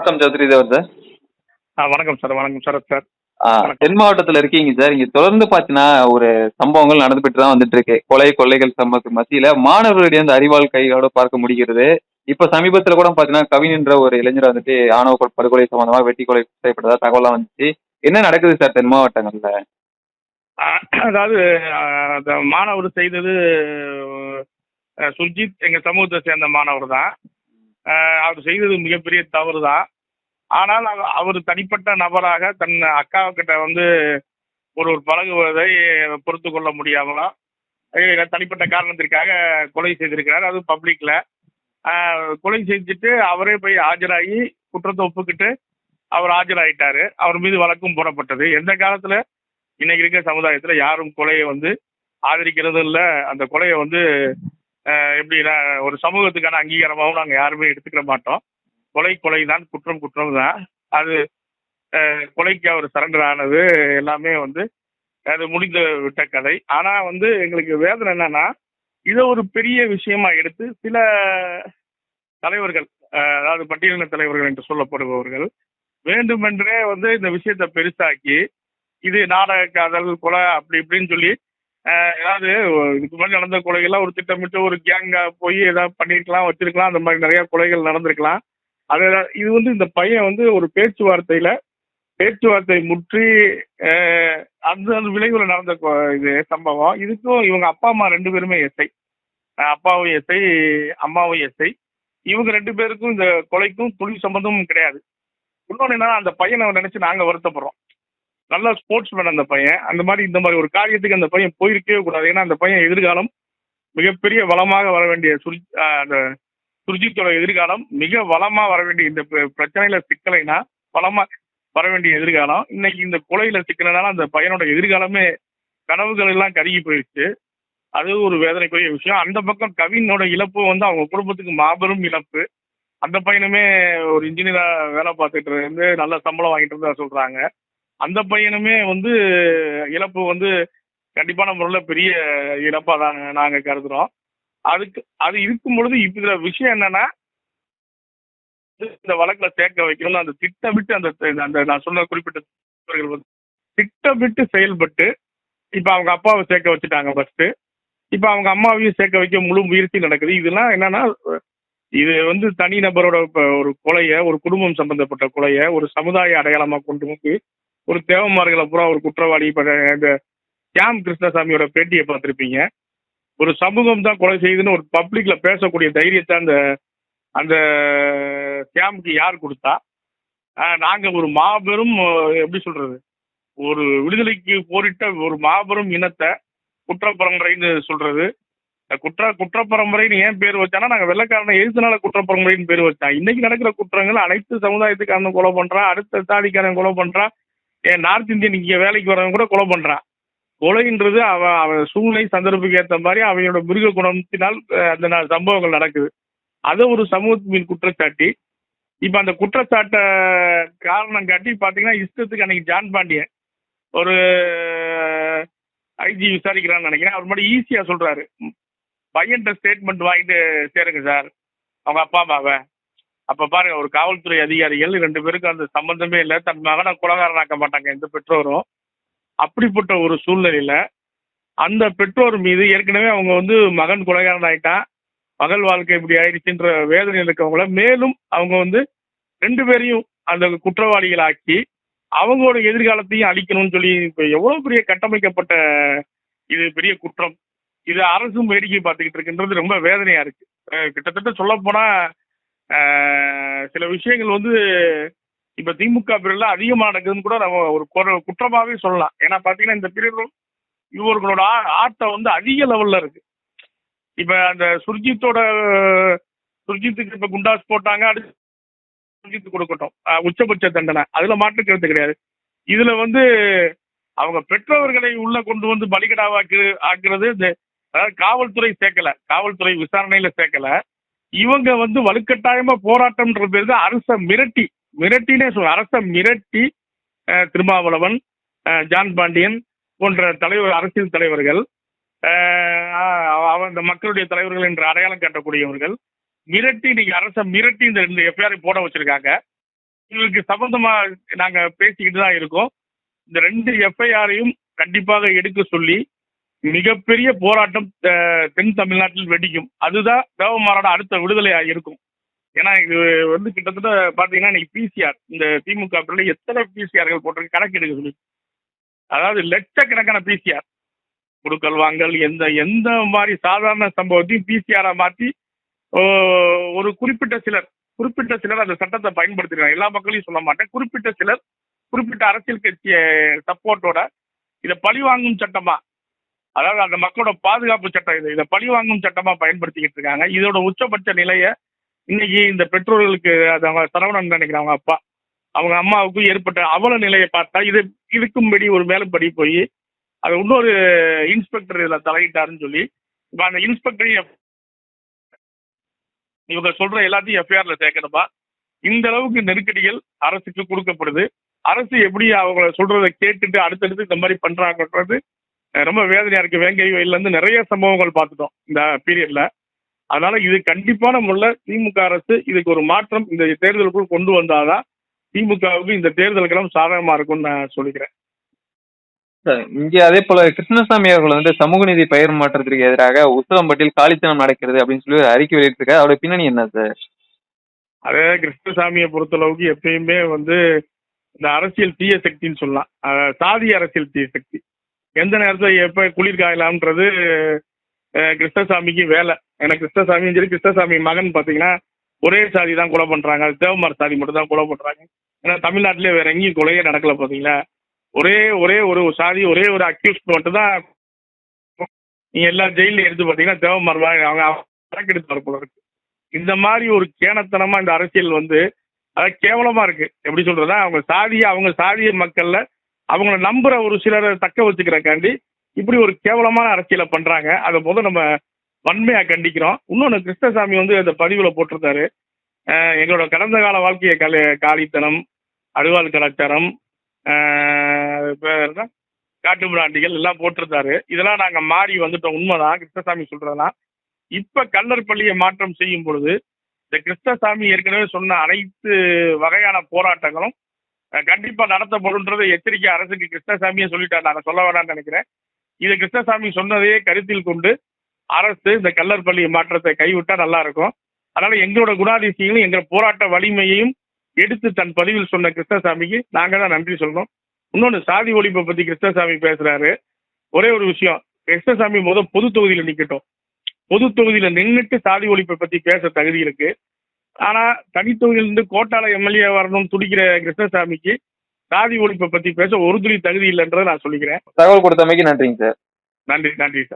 வணக்கம் சௌத்ரி தேவர் சார் ஆ வணக்கம் சார் வணக்கம் சரத் சார். தென் மாவட்டத்தில் இருக்கீங்க சார். இங்க தொடர்ந்து பார்த்தீங்கன்னா ஒரு சம்பவங்கள் நடந்துபிட்டு தான் வந்துட்டு இருக்கு கொலை கொள்ளைகள் சம்பவத்துக்கு மத்தியில மாணவர்களிடையே அந்த அறிவால் கையோட பார்க்க முடிகிறது. இப்ப சமீபத்துல கூட பார்த்தீங்கன்னா கவின் என்ற ஒரு இளைஞர் வந்துட்டு ஆணவ படுகொலை சம்பந்தமா வெட்டி கொலை செய்யப்பட்டதா தகவலாம் வந்துச்சு. என்ன நடக்குது சார் தென் மாவட்டங்கள்ல? அதாவது மாணவர் செய்தது சுர்ஜித் எங்கள் சமூகத்தை சேர்ந்த மாணவர் தான். அவர் செய்தது மிகப்பெரிய தவறு தான் ஆனால் அவ- அவர் தனிப்பட்ட நபராக தன் அக்காக்கிட்ட வந்து ஒரு ஒரு பழகுவதை பொறுத்து கொள்ள முடியாமலாம் தனிப்பட்ட காரணத்திற்காக கொலை செய்திருக்கிறார். அது பப்ளிக்கில் கொலை செஞ்சுட்டு அவரே போய் ஆஜராகி குற்றத்தை ஒப்புக்கிட்டு அவர் ஆஜராகிட்டார் அவர் மீது வழக்கும் போடப்பட்டது. எந்த காலத்தில்? இன்னைக்கு இருக்க சமுதாயத்தில் யாரும் கொலையை வந்து ஆதரிக்கிறதும் இல்லை அந்த கொலையை வந்து எப்படி ஒரு சமூகத்துக்கான அங்கீகாரமாகவும் நாங்கள் யாருமே எடுத்துக்கிற மாட்டோம். கொலை கொலை தான் குற்றம் குற்றம் தான் அது கொலைக்கு அவர் சரண்டர் ஆனது எல்லாமே வந்து அது முடிந்து விட்ட கதை. ஆனால் வந்து எங்களுக்கு வேதனை என்னன்னா இதை ஒரு பெரிய விஷயமா எடுத்து சில தலைவர்கள் அதாவது பட்டியலின தலைவர்கள் என்று சொல்லப்படுபவர்கள் வேண்டுமென்றே வந்து இந்த விஷயத்தை பெருசாக்கி இது நாடக காதல் கொலை அப்படி இப்படின்னு சொல்லி அஹ், ஏதாவது இதுக்கு முன்னாடி நடந்த கொலைகள்லாம் ஒரு திட்டமிட்டு ஒரு கேங்கா போய் ஏதாவது பண்ணியிருக்கலாம் வச்சிருக்கலாம் அந்த மாதிரி நிறைய கொலைகள் நடந்திருக்கலாம். அது இது வந்து இந்த பையன் வந்து ஒரு பேச்சுவார்த்தையில பேச்சுவார்த்தை முற்றி அந்த அந்த விளைவுல நடந்த கொ- இது சம்பவம். இதுக்கும் இவங்க அப்பா அம்மா ரெண்டு பேருமே எஸ்ஐ. அப்பாவும் எஸ்ஐ அம்மாவும் எஸ்ஐ. இவங்க ரெண்டு பேருக்கும் இந்த கொலைக்கும் துளி சம்பந்தமும் கிடையாது. இன்னொன்று என்னன்னா அந்த பையனை நினைச்சு நாங்கள் வருத்தப்படுறோம். நல்ல ஸ்போர்ட்ஸ் மேன் அந்த பையன். அந்த மாதிரி இந்த மாதிரி ஒரு காரியத்துக்கு அந்த பையன் போயிருக்கவே கூடாது. ஏன்னா அந்த பையன் எதிர்காலம் மிகப்பெரிய வளமாக வர வேண்டிய சுர் அந்த சுர்ஜித்தோட எதிர்காலம் மிக வளமாக வர வேண்டிய இந்த பிர- பிரச்சனையில சிக்கலைனா வளமாக வர வேண்டிய எதிர்காலம். இன்னைக்கு இந்த கொலையில சிக்கலைனால அந்த பையனோட எதிர்காலமே கனவுகள் எல்லாம் கருகி போயிடுச்சு. அது ஒரு வேதனைக்குரிய விஷயம். அந்த பக்கம் கவினோட இழப்பு வந்து அவங்க குடும்பத்துக்கு மாபெரும் இழப்பு. அந்த பையனுமே ஒரு இன்ஜினியரா வேலை பார்த்துட்டு இருந்து நல்ல சம்பளம் வாங்கிட்டு இருந்தா சொல்றாங்க. அந்த பையனுமே வந்து இழப்பு வந்து கண்டிப்பான முறையில் பெரிய இழப்பாக தான் நாங்கள் கருதுகிறோம் அதுக்கு அது இருக்கும் பொழுது இப்ப இதில் விஷயம் என்னன்னா இந்த வழக்கில் சேர்க்க வைக்கணும்னு அந்த திட்டமிட்டு அந்த அந்த நான் சொன்ன குறிப்பிட்ட வந்து திட்டமிட்டு செயல்பட்டு இப்போ அவங்க அப்பாவை சேர்க்க வச்சுட்டாங்க ஃபஸ்ட்டு இப்போ அவங்க அம்மாவையும் சேர்க்க வைக்க முழு முயற்சி நடக்குது. இதெல்லாம் என்னன்னா இது வந்து தனிநபரோட இப்போ ஒரு கொலையை ஒரு குடும்பம் சம்பந்தப்பட்ட கொலையை ஒரு சமுதாய அடையாளமாக கொண்டு வந்து ஒரு தேவமார்களை பூரா ஒரு குற்றவாளி இப்ப இந்த கேம் கிருஷ்ணசாமியோட பேட்டியை பார்த்துருப்பீங்க. ஒரு சமூகம் தான் கொலை செய்யுதுன்னு ஒரு பப்ளிக்ல பேசக்கூடிய தைரியத்தை அந்த அந்த கேமுக்கு யார் கொடுத்தா? நாங்கள் ஒரு மாபெரும் எப்படி சொல்றது? ஒரு விடுதலைக்கு போரிட்ட ஒரு மாபெரும் இனத்தை குற்றப்பரம்பரைன்னு சொல்றது. அஹ் குற்ற குற்றப்பரம்பரைன்னு ஏன் பேர் வச்சானா நாங்கள் வெள்ளக்காரனை எழுத்துனால குற்றப்பரம்பரைன்னு பேர் வச்சான். இன்னைக்கு நடக்கிற குற்றங்கள் அனைத்து சமுதாயத்துக்காரன் கொலை பண்றான் அடுத்த சாதிக்காரன் கொலை பண்றான். ஏன் நார்த் இந்தியன் இங்கே வேலைக்கு வரவன் கூட கொலை பண்ணுறான் கொலைன்றது அவன் அவன் சூழ்நிலை சந்தர்ப்பத்துக்கு ஏற்ற மாதிரி அவனோட மிருக குணத்தினால் அந்த சம்பவங்கள் நடக்குது. அதை ஒரு சமூகத்தின் குற்றச்சாட்டி. இப்போ அந்த குற்றச்சாட்டை காரணம் காட்டி பார்த்தீங்கன்னா இஷ்டத்துக்கு அன்னைக்கு ஜான் பாண்டியன் ஒரு ஐஜி விசாரிக்கிறான்னு நினைக்கிறேன். அவர் மட்டும் ஈஸியாக சொல்கிறாரு பையன்கிட்ட ஸ்டேட்மெண்ட் வாங்கிட்டு சேருங்க சார். அவங்க அப்பா அம்மாவை. அப்ப பாருங்க ஒரு காவல்துறை அதிகாரிகள் ரெண்டு பேருக்கும் அந்த சம்பந்தமே இல்லை. தன் மகனை குலகாரனாக்க மாட்டாங்க எந்த பெற்றோரும். அப்படிப்பட்ட ஒரு சூழ்நிலையில அந்த பெற்றோர் மீது ஏற்கனவே அவங்க வந்து மகன் கொலைகாரன் ஆயிட்டான் மகள் வாழ்க்கை இப்படி ஆயிடுச்சுன்ற வேதனையில் இருக்கவங்கள மேலும் அவங்க வந்து ரெண்டு பேரையும் அந்த குற்றவாளிகளாக்கி அவங்களோட எதிர்காலத்தையும் அழிக்கணும்னு சொல்லி இப்போ எவ்வளவு பெரிய கட்டமைக்கப்பட்ட இது பெரிய குற்றம். இது அரசும் வேடிக்கை பார்த்துக்கிட்டு இருக்குன்றது ரொம்ப வேதனையா இருக்கு. கிட்டத்தட்ட சொல்ல போனா சில விஷயங்கள் வந்து இப்ப திமுக பிரிவுல அதிகமாக நடக்குதுன்னு கூட நம்ம ஒரு குற- குற்றமாவே சொல்லலாம். ஏன்னா பாத்தீங்கன்னா இந்த பிரிவு இவர்களோட ஆ- ஆட்டம் வந்து அதிக லெவல்ல இருக்கு. இப்ப அந்த சுர்ஜித்தோட சுர்ஜித்துக்கு இப்ப குண்டாஸ் போட்டாங்க அடுத்து சுர்ஜித் கொடுக்கட்டும். உச்சபட்ச தண்டனை. அதுல மாற்று கருத்து கிடையாது. இதுல வந்து அவங்க பெற்றவர்களை உள்ள கொண்டு வந்து பலிகடாவாக்கு ஆக்குறது இந்த அதாவது காவல்துறை சேர்க்கல. காவல்துறை விசாரணையில சேர்க்கல. இவங்க வந்து வலுக்கட்டாயமா போராட்டம்ன்ற பேர் தான் அரச மிரட்டி மிரட்டினே சொல்ல அரச மிரட்டி திருமாவளவன் ஜான் பாண்டியன் போன்ற தலைவர் அரசியல் தலைவர்கள் அஹ், இந்த மக்களுடைய தலைவர்கள் என்று அடையாளம் காட்டக்கூடியவர்கள் மிரட்டி இன்னைக்கு அரச மிரட்டி இந்த ரெண்டு எஃப்ஐஆரை போட வச்சிருக்காங்க. இவங்களுக்கு சம்பந்தமா நாங்க பேசிக்கிட்டு தான் இருக்கோம். இந்த ரெண்டு எஃப்ஐஆரையும் கண்டிப்பாக எடுக்க சொல்லி மிகப்பெரிய போராட்டம் தென் தமிழ்நாட்டில் வெடிக்கும். அதுதான் தேவமாரோட அடுத்த விடுதலையாக இருக்கும். ஏன்னா இது வந்து கிட்டத்தட்ட பார்த்தீங்கன்னா இன்னைக்கு பிசிஆர் இந்த திமுக பிள்ளை எத்தனை பிசிஆர்கள் போட்டிருக்கு கணக்கு எடுக்க சொல்லி. அதாவது லட்சக்கணக்கான பிசிஆர் குடுக்கல் வாங்கல் எந்த எந்த மாதிரி சாதாரண சம்பவத்தையும் பிசிஆரா மாற்றி ஓ, ஒரு குறிப்பிட்ட சிலர் குறிப்பிட்ட சிலர் அந்த சட்டத்தை பயன்படுத்திருக்காங்க. எல்லா மக்களையும் சொல்ல மாட்டேன். குறிப்பிட்ட சிலர் குறிப்பிட்ட அரசியல் கட்சிய சப்போர்ட்டோட இதை பழிவாங்கும் சட்டமா அதாவது அந்த மக்களோட பாதுகாப்பு சட்டம் இது. இதை பழிவாங்கும் சட்டமா பயன்படுத்திக்கிட்டு இருக்காங்க. இதோட உச்சபட்ச நிலையை இன்னைக்கு இந்த பெற்றோர்களுக்கு அது அவங்க சரவணன் நினைக்கிறேன் அவங்க அப்பா அவங்க அம்மாவுக்கும் ஏற்பட்ட அவல நிலையை பார்த்தா இது இருக்கும்படி ஒரு மேலும்படி போய் அது இன்னொரு இன்ஸ்பெக்டர் இதில் தலையிட்டாருன்னு சொல்லி இப்போ அந்த இன்ஸ்பெக்டரையும் இவங்க சொல்ற எல்லாத்தையும் எஃப்ஐஆர்ல சேர்க்கணுமா? இந்த அளவுக்கு நெருக்கடிகள் அரசுக்கு கொடுக்கப்படுது. அரசு எப்படி அவங்கள சொல்றதை கேட்டுட்டு அடுத்தடுத்து இந்த மாதிரி பண்றாங்கன்றது ரொம்ப வேதனையா இருக்கு. வேங்கை வயல்ல இருந்து நிறைய சம்பவங்கள் பார்த்துட்டோம் இந்த பீரியட்ல அதனால இது கண்டிப்பான முறையில் திமுக அரசு இதுக்கு ஒரு மாற்றம் இந்த தேர்தலுக்குள் கொண்டு வந்தாதான் திமுகவுக்கு இந்த தேர்தலுக்கெல்லாம் சாதகமா இருக்கும்னு நான் சொல்லிக்கிறேன். சார், இங்க அதே போல கிருஷ்ணசாமி அவர்கள் வந்து சமூக நீதி பெயர் மாற்றத்திற்கு எதிராக உத்தவம்பட்டியில் காலித்தனம் நடக்கிறது அப்படின்னு சொல்லி ஒரு அறிக்கை வெளியிட்டிருக்காரு. அவருடைய பின்னணி என்ன சார்? அதே கிருஷ்ணசாமியை பொறுத்தளவுக்கு எப்பயுமே வந்து இந்த அரசியல் தீய சக்தின்னு சொல்லலாம். சாதி அரசியல் தீய சக்தி. எந்த நேரத்தில் எப்போ குளிர் காயலாம்ன்றது கிருஷ்ணசாமிக்கு வேலை. ஏன்னா கிருஷ்ணசாமியும் சரி கிருஷ்ணசாமி மகன் பார்த்தீங்கன்னா ஒரே சாதி தான் கொலை பண்ணுறாங்க அது தேவமார் சாதி மட்டும் தான் கொலை பண்ணுறாங்க ஏன்னா தமிழ்நாட்டிலே வேற எங்கேயும் கொலையே நடக்கல பார்த்தீங்களா ஒரே ஒரே ஒரு சாதி ஒரே ஒரு அக்யூஸ் மட்டும் தான் நீங்கள் எல்லா ஜெயிலையும் எடுத்து பார்த்தீங்கன்னா தேவமார் மாதிரி அவங்க கணக்கெடுத்து போல இருக்கு. இந்த மாதிரி ஒரு கேணத்தனமாக இந்த அரசியல் வந்து அது கேவலமாக இருக்குது எப்படி சொல்கிறதா அவங்க சாதியை அவங்க சாதிய மக்களில் அவங்கள நம்புற ஒரு சிலரை தக்க வச்சுக்கிறக்காண்டி இப்படி ஒரு கேவலமான அரசியலை பண்றாங்க. அதை போது நம்ம வன்மையா கண்டிக்கிறோம். இன்னொன்று கிருஷ்ணசாமி வந்து அந்த பதிவில் போட்டிருந்தாரு. எங்களோட கடந்த கால வாழ்க்கையை கல காலித்தனம் அழுவாள் கலாச்சாரம் காட்டு பிராண்டிகள் எல்லாம் போட்டிருந்தாரு. இதெல்லாம் நாங்கள் மாறி வந்துட்டோம். உண்மைதான். கிருஷ்ணசாமி சொல்றதெல்லாம். இப்ப கல்லர் பள்ளியை மாற்றம் செய்யும் பொழுது இந்த கிருஷ்ணசாமி ஏற்கனவே சொன்ன அனைத்து வகையான போராட்டங்களும் கண்டிப்பா நடத்தப்படும்ன்றதை எச்சரிக்கை அரசுக்கு கிருஷ்ணசாமியே சொல்லிட்டார். நாங்க சொல்ல வேணாம்னு நினைக்கிறேன். இது கிருஷ்ணசாமி சொன்னதையே கருத்தில் கொண்டு அரசு இந்த கல்லர் பள்ளி மாற்றத்தை கைவிட்டா நல்லா இருக்கும். அதனால எங்களோட குணாதிசயங்களும் எங்கள் போராட்ட வலிமையையும் எடுத்து தன் பதிவில் சொன்ன கிருஷ்ணசாமிக்கு நாங்க தான் நன்றி சொல்லணும். இன்னொன்று சாதி ஒழிப்பை பத்தி கிருஷ்ணசாமி பேசுறாரு. ஒரே ஒரு விஷயம் கிருஷ்ணசாமி முத பொது தொகுதியில் நிக்கட்டும். பொது தொகுதியில நின்றுட்டு சாதி ஒழிப்பை பத்தி பேச தகுதி இருக்கு. ஆனா தனித்தொகுதியில இருந்து கோட்டால எம்எல்ஏ வரணும்னு துடிக்கிற கிருஷ்ணசாமிக்கு சாதி ஒழிப்பை பத்தி பேச ஒரு துளி தகுதி இல்லைன்றதை நான் சொல்லிக்கிறேன். தகவல் கொடுத்தமைக்கு நன்றிங்க சார். நன்றி நன்றி சார்.